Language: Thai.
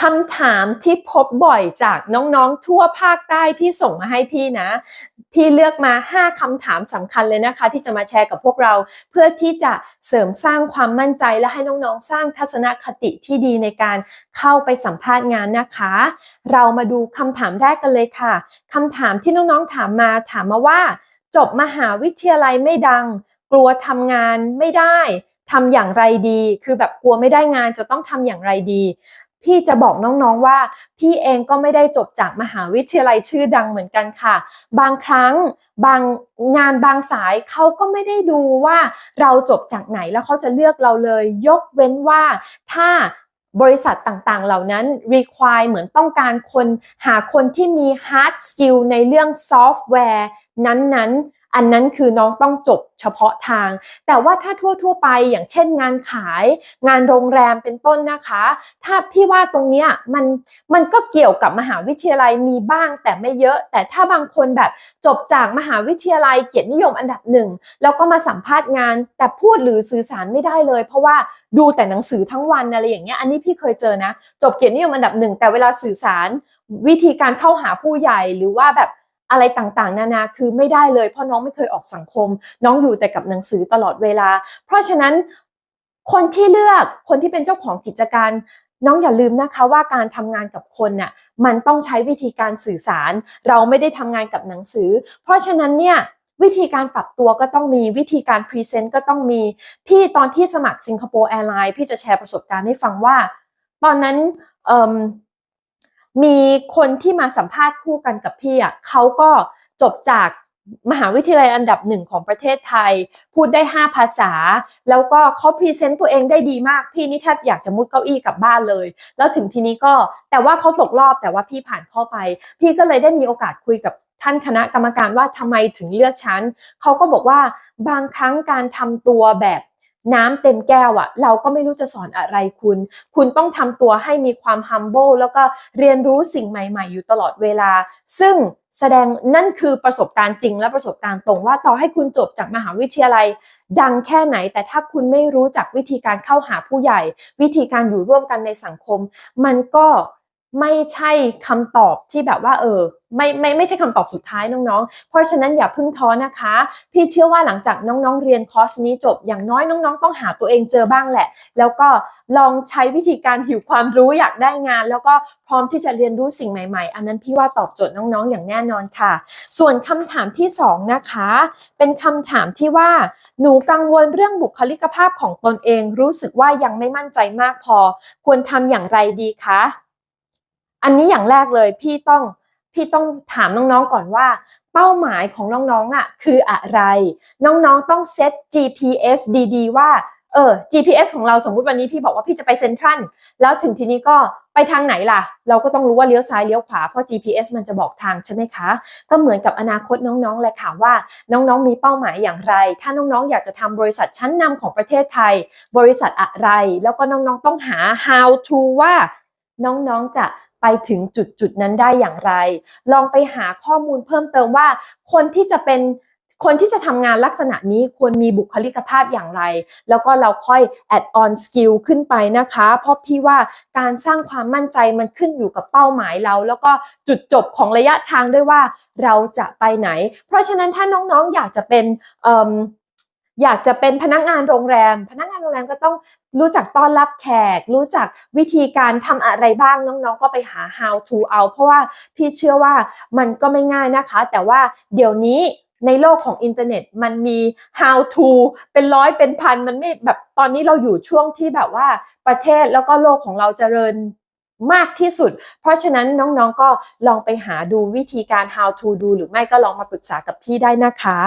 คำถามที่พบบ่อยจากน้องๆ ทั่วภาคใต้ที่ส่งมาให้พี่นะ พี่เลือกมา 5คำถามสำคัญเลยนะคะ ที่จะมาแชร์กับพวกเรา เพื่อที่จะเสริมสร้างความมั่นใจและให้น้องๆ สร้างทัศนคติที่ดีในการเข้าไปสัมภาษณ์งานนะคะ เรามาดูคำถามแรกกันเลยค่ะคำถามที่น้องๆถามมาถามมาว่า จบมหาวิทยาลัยไม่ดัง กลัวทำงานไม่ได้ทำอย่างไรดี คือแบบกลัวไม่ได้งานจะต้องทำอย่างไรดี พี่จะบอกน้องๆว่า พี่เองก็ไม่ได้จบจากมหาวิทยาลัยชื่อดังเหมือนกันค่ะ บางครั้งบางงานบางสายเขาก็ไม่ได้ดูว่าเราจบจากไหนแล้วเขาจะเลือกเราเลย ยกเว้นว่าถ้าบริษัทต่างๆ เหล่านั้น require เหมือนต้องการคนหาคนที่มี hard skill ในเรื่องซอฟต์แวร์นั้นๆ อันนั้นคือน้องต้องจบเฉพาะทาง แต่ว่าถ้าทั่ว ๆ ไปอย่างเช่นงานขาย งานโรงแรมเป็นต้นนะคะ ถ้าพี่ว่าตรงเนี้ยมันมันก็เกี่ยวกับมหาวิทยาลัยมีบ้างแต่ไม่เยอะ แต่ถ้าบางคนแบบจบจากมหาวิทยาลัยเกียรตินิยมอันดับหนึ่งแล้วก็มาสัมภาษณ์งาน แต่พูดหรือสื่อสารไม่ได้เลย เพราะว่าดูแต่หนังสือทั้งวันอะไรอย่างเงี้ยอันนี้พี่เคยเจอนะ จบเกียรตินิยมอันดับหนึ่งแต่เวลาสื่อสารวิธีการเข้าหาผู้ใหญ่หรือว่าแบบ อะไรต่างๆ นานาคือไม่ได้เลย เพราะน้องไม่เคยออกสังคม น้องอยู่แต่กับหนังสือตลอดเวลา เพราะฉะนั้นคนที่เลือกคนที่เป็นเจ้าของกิจการน้องอย่าลืมนะคะว่าการทำงานกับคนน่ะมันต้องใช้วิธีการสื่อสาร เราไม่ได้ทำงานกับหนังสือ เพราะฉะนั้นเนี่ยวิธีการปรับตัวก็ต้องมีวิธีการพรีเซนต์ก็ต้องมี พี่ตอนที่สมัครสิงคโปร์แอร์ไลน์พี่จะแชร์ประสบการณ์ให้ฟังว่า ตอนนั้น มีคนที่มาสัมภาษณ์คู่กันกับพี่อะเขาก็จบจากมหาวิทยาลัยอันดับหนึ่งของประเทศไทย พูดได้ 5 ภาษา แล้วก็เขาพรีเซนต์ตัวเองได้ดีมาก พี่นี่แทบอยากจะมุดเก้าอี้กลับบ้านเลย แล้วถึงทีนี้ก็แต่ว่าเขาตกรอบแต่ว่าพี่ผ่านเข้าไป พี่ก็เลยได้มีโอกาสคุยกับท่านคณะกรรมการว่าทำไมถึงเลือกฉันเขาก็บอกว่าบางครั้งการทำตัวแบบ น้ำเต็มแก้วอะเราก็ไม่รู้จะสอนอะไรคุณ คุณต้องทำตัวให้มีความ humble แล้วก็เรียนรู้สิ่งใหม่ ๆ อยู่ตลอดเวลา ซึ่งแสดงนั่นคือประสบการณ์จริงและประสบการณ์ตรงว่าต่อให้คุณจบจากมหาวิทยาลัย ดังแค่ไหน แต่ถ้าคุณไม่รู้จักวิธีการเข้าหาผู้ใหญ่ วิธีการอยู่ร่วมกันในสังคม มันก็ ไม่ใช่คำตอบที่แบบว่าเออไม่ไม่ไม่ใช่คำตอบสุดท้ายน้องๆ เพราะฉะนั้นอย่าพึ่งท้อนะคะ พี่เชื่อว่าหลังจากน้องๆ เรียนคอร์สนี้จบอย่างน้อยน้องๆ ต้องหาตัวเองเจอบ้างแหละ แล้วก็ลองใช้วิธีการหิวความรู้อยากได้งาน แล้วก็พร้อมที่จะเรียนรู้สิ่งใหม่ๆ อันนั้นพี่ว่าตอบโจทย์น้องๆ อย่างแน่นอนค่ะ ส่วนคำถามที่2นะคะ เป็นคำถามที่ว่าหนูกังวลเรื่องบุคลิกภาพของตนเอง รู้สึกว่ายังไม่มั่นใจมากพอ ควรทำอย่างไรดีคะ อันนี้อย่างแรกเลยพี่ต้องพี่ต้องถามน้องๆก่อนว่า เป้าหมายของน้องๆอะคืออะไร น้องๆต้องเซต GPS ดีๆ ว่าเออ GPS ของเราสมมุติวันนี้พี่บอกว่าพี่จะไปเซ็นทรัลแล้วถึงทีนี้ก็ไปทางไหนล่ะ เราก็ต้องรู้ว่าเลี้ยวซ้ายเลี้ยวขวาเพราะ GPS มันจะบอกทางใช่ไหมคะ ก็เหมือนกับอนาคตน้องๆเลยค่ะว่า น้องๆมีเป้าหมายอย่างไร ถ้าน้องๆอยากจะทำบริษัทชั้นนำของประเทศไทย บริษัทอะไร แล้วก็น้องๆต้องหา how to ว่าน้องๆจะ ไปถึงจุดจุดนั้นได้อย่างไร ลองไปหาข้อมูลเพิ่มเติมว่า คนที่จะเป็นคนที่จะทำงานลักษณะนี้ควรมีบุคลิกภาพอย่างไร แล้วก็เราค่อย add on skill ขึ้นไปนะคะ เพราะพี่ว่าการสร้างความมั่นใจมันขึ้นอยู่กับเป้าหมายเรา แล้วก็จุดจบของระยะทางด้วยว่าเราจะไปไหน เพราะฉะนั้นถ้าน้องๆอยากจะเป็น อยากจะเป็นพนักงานโรงแรม พนักงานโรงแรมก็ต้องรู้จักต้อนรับแขก รู้จักวิธีการทำอะไรบ้างน้องๆ ก็ไปหา how to เอา เพราะว่าพี่เชื่อว่ามันก็ไม่ง่ายนะคะ แต่ว่าเดี๋ยวนี้ในโลกของอินเทอร์เน็ตมันมี how to เป็นร้อยเป็นพันมันไม่แบบตอนนี้เราอยู่ช่วงที่แบบว่าประเทศแล้วก็โลกของเราเจริญมากที่สุด เพราะฉะนั้นน้องๆก็ลองไปหาดูวิธีการ how to ดู หรือไม่ก็ลองมาปรึกษากับพี่ได้นะคะ